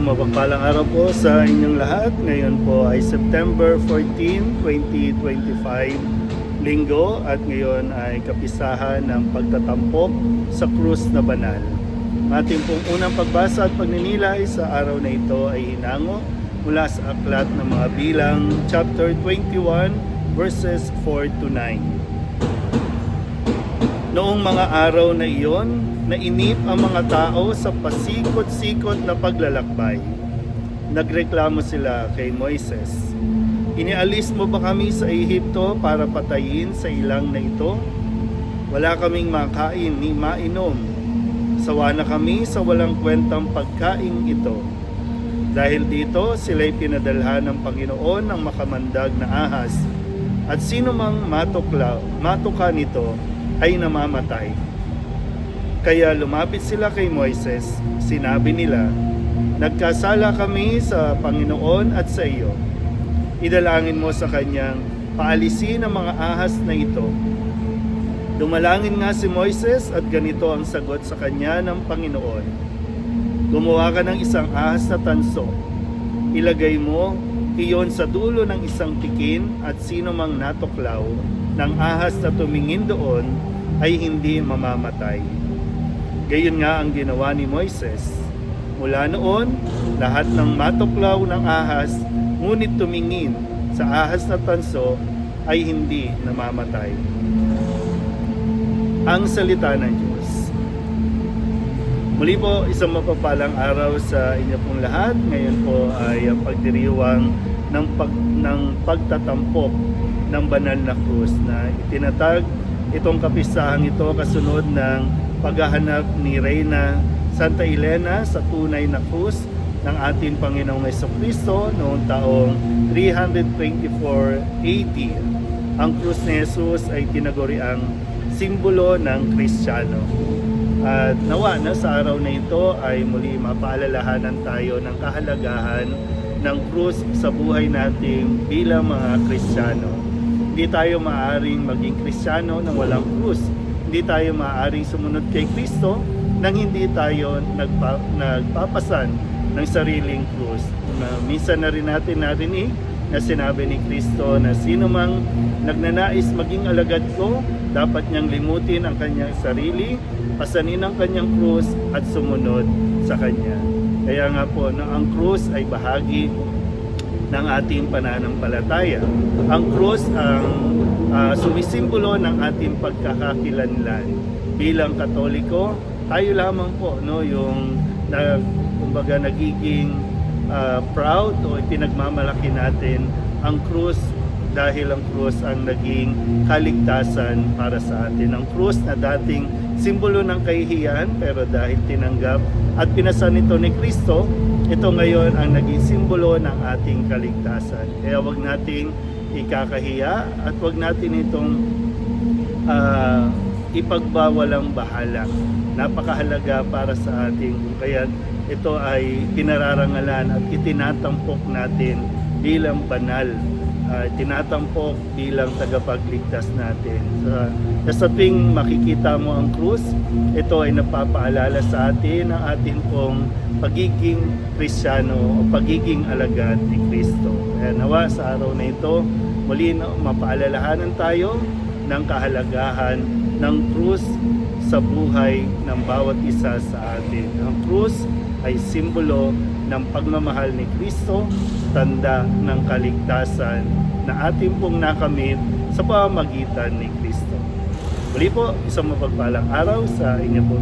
Isang mapagpalang araw po sa inyong lahat. Ngayon po ay September 14, 2025, linggo at ngayon ay kapisahan ng pagtatampok sa krus na banal. Ating pong unang pagbasa at pagninilay sa araw na ito ay hinango mula sa aklat ng mga bilang chapter 21 verses 4 to 9. Noong mga araw na iyon, nainip ang mga tao sa pasikot-sikot na paglalakbay. Nagreklamo sila kay Moises. Inialis mo ba kami sa Ehipto para patayin sa ilang na ito? Wala kaming makain ni mainom. Sawa na kami sa walang kwentang pagkain ito. Dahil dito, sila'y pinadalhan ng Panginoon ng makamandag na ahas. At sino mang matuklaw, matuka nito ay namamatay. Kaya lumapit sila kay Moises, sinabi nila, Nagkasala kami sa Panginoon at sa iyo. Idalangin mo sa kanyang paalisin ang mga ahas na ito. Dumalangin nga si Moises at ganito ang sagot sa kanya ng Panginoon. Gumawa ka ng isang ahas na tanso. Ilagay mo iyon sa dulo ng isang tikin at sino mang natuklaw ng ahas na tumingin doon ay hindi mamamatay. Gayon nga ang ginawa ni Moises. Mula noon, lahat ng matuklaw ng ahas, ngunit tumingin sa ahas na tanso ay hindi namamatay. Ang salita ng Diyos. Muli po, isang mapagpalang araw sa inyo pong lahat. Ngayon po ay ang pagdiriwang ng, pag, ng pagtatampok ng banal na krus na itinatag itong kapisahang ito kasunod ng paghahanap ni Reyna Santa Elena sa tunay na krus ng ating Panginoong Kristo noong taong 324 AD. Ang krus ni Jesus ay tinaguri ang simbolo ng Kristiyano. At nawa na sa araw na ito ay muli mapaalalahanan tayo ng kahalagahan ng krus sa buhay natin bilang mga Kristiyano. Hindi tayo maaaring maging Kristiyano nang walang krus. Hindi tayo maaaring sumunod kay Kristo nang hindi tayo nagpa, nagpapasan ng sariling krus. Na minsan na rin natin narinig na sinabi ni Kristo na sino mang nagnanais maging alagad ko, dapat niyang limutin ang kanyang sarili, pasanin ang kanyang krus at sumunod sa kanya. Kaya nga po, no, ang krus ay bahagi ng ating pananampalataya. Ang krus ang uh, sumisimbolo ng ating pagkakakilanlan. Bilang Katoliko, tayo lamang po no yung nag kumbaga nagiging uh, proud o pinagmamalaki natin ang krus dahil ang krus ang naging kaligtasan para sa atin. Ang krus na dating simbolo ng kahihiyan pero dahil tinanggap at pinasan ito ni Kristo, ito ngayon ang naging simbolo ng ating kaligtasan. Kaya wag nating ikakahiya at wag natin itong uh, ipagbawalang bahala. Napakahalaga para sa ating kaya ito ay pinararangalan at itinatampok natin bilang banal uh, tinatampok bilang tagapagligtas natin. Sa, sa tuwing makikita mo ang krus, ito ay napapaalala sa atin ang ating pong pagiging kristyano o pagiging alagad ni Kristo. Kaya nawa sa araw na ito, muli na mapaalalahanan tayo ng kahalagahan ng krus sa buhay ng bawat isa sa atin. Ang krus ay simbolo ng pagmamahal ni Kristo, tanda ng kaligtasan na ating pong nakamit sa pamamagitan ni Kristo. Muli po, isang mapagpalang araw sa inyo po.